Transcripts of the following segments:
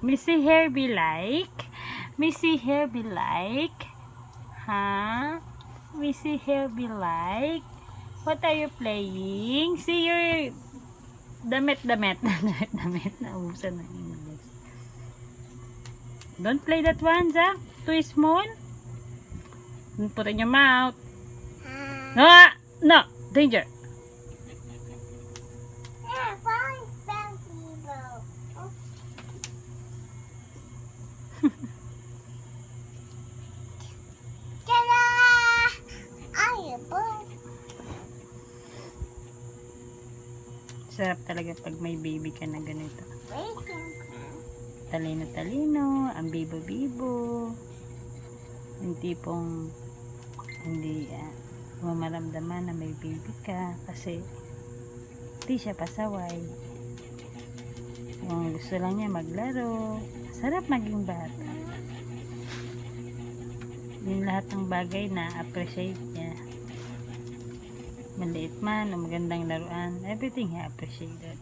Missy Herbie like? Missy Herbie like? Huh? Missy Herbie like? What are you playing? See your damit, damit, damit, damit. Naubusan ng English. Don't play that one, Zach. Too small. Don't put in your mouth. No, ah! no, danger. Sarap talaga pag may baby ka na ganito. Talino-talino, ang bibo-bibo. Yung tipong hindi uh, mamaramdaman na may baby ka kasi hindi siya pasaway. Yung gusto lang niya maglaro. Sarap maging bata. Yung lahat ng bagay na appreciate niya. Maliit man o magandang laruan, everything he appreciated.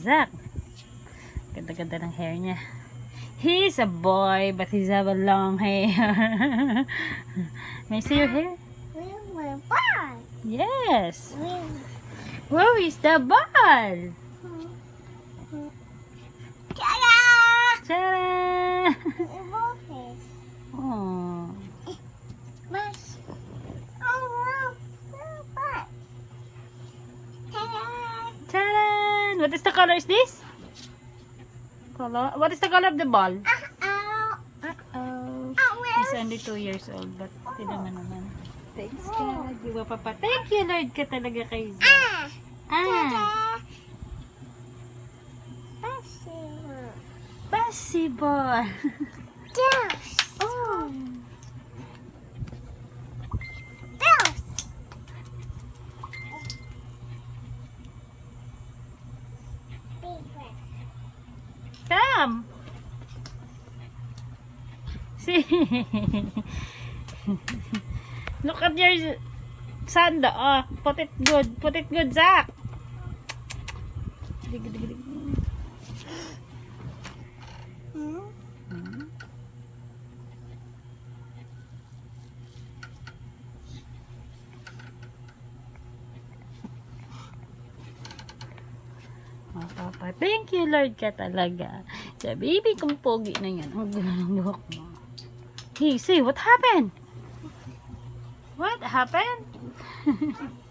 Zach. Ganda-ganda ng hair niya. He's a boy, but he's have a long hair. May I see your hair? We were fine. Yes. We Where is the ball? Ta-da! Tara! What is the color is this? Color? What is the color of the ball? Uh-oh. Uh-oh. Oh, He's only 2 years old, but tinan mo naman. Thanks God. Di ba, Papa? Thank you, Lord, ka talaga kay Zach. Ah! Ah, Ta-da! Possible. Come. See. Look at your sando. Oh, put it good. Put it good, Zach. Papa, thank you Lord ka talaga. Sa baby kong pogi na yan. Ang gulo ng buhok mo. Hey, see, what happened? What happened?